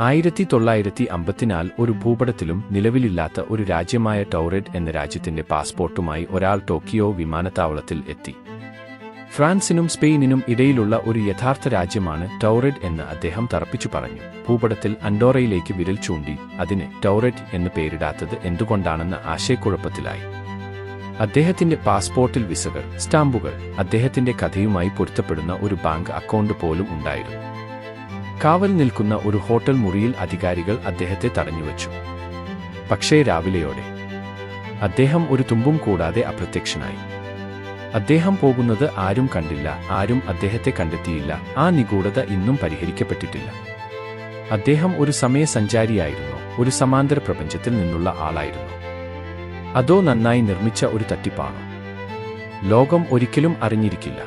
ആയിരത്തി തൊള്ളായിരത്തി അമ്പത്തിനാൽ ഒരു ഭൂപടത്തിലും നിലവിലില്ലാത്ത ഒരു രാജ്യമായ ടൗറെഡ് എന്ന രാജ്യത്തിന്റെ പാസ്പോർട്ടുമായി ഒരാൾ ടോക്കിയോ വിമാനത്താവളത്തിൽ എത്തി. ഫ്രാൻസിനും സ്പെയിനിനും ഇടയിലുള്ള ഒരു യഥാർത്ഥ രാജ്യമാണ് ടൗറെഡ് എന്ന് അദ്ദേഹം തറപ്പിച്ചു പറഞ്ഞു. ഭൂപടത്തിൽ അൻഡോറയിലേക്ക് വിരൽ ചൂണ്ടി അതിന് ടൗറെഡ് എന്ന് പേരിടാത്തത് എന്തുകൊണ്ടാണെന്ന ആശയക്കുഴപ്പത്തിലായി. അദ്ദേഹത്തിന്റെ പാസ്പോർട്ടിൽ വിസകൾ സ്റ്റാമ്പുകൾ അദ്ദേഹത്തിന്റെ കഥയുമായി പൊരുത്തപ്പെടുന്ന ഒരു ബാങ്ക് അക്കൗണ്ട് പോലും ഉണ്ടായിരുന്നു. കാവൽ നിൽക്കുന്ന ഒരു ഹോട്ടൽ മുറിയിൽ അധികാരികൾ അദ്ദേഹത്തെ തടഞ്ഞുവച്ചു. പക്ഷേ രാവിലെയോടെ അദ്ദേഹം ഒരു തുമ്പും കൂടാതെ അപ്രത്യക്ഷനായി. അദ്ദേഹം പോകുന്നത് ആരും കണ്ടില്ല ആരും അദ്ദേഹത്തെ കണ്ടെത്തിയില്ല ആ നിഗൂഢത ഇന്നും പരിഹരിക്കപ്പെട്ടിട്ടില്ല. അദ്ദേഹം ഒരു സമയസഞ്ചാരിയായിരുന്നു ഒരു സമാന്തര പ്രപഞ്ചത്തിൽ നിന്നുള്ള ആളായിരുന്നു. അതോ നന്നായി നിർമ്മിച്ച ഒരു തട്ടിപ്പാണോ? ലോകം ഒരിക്കലും അറിഞ്ഞിരിക്കില്ല.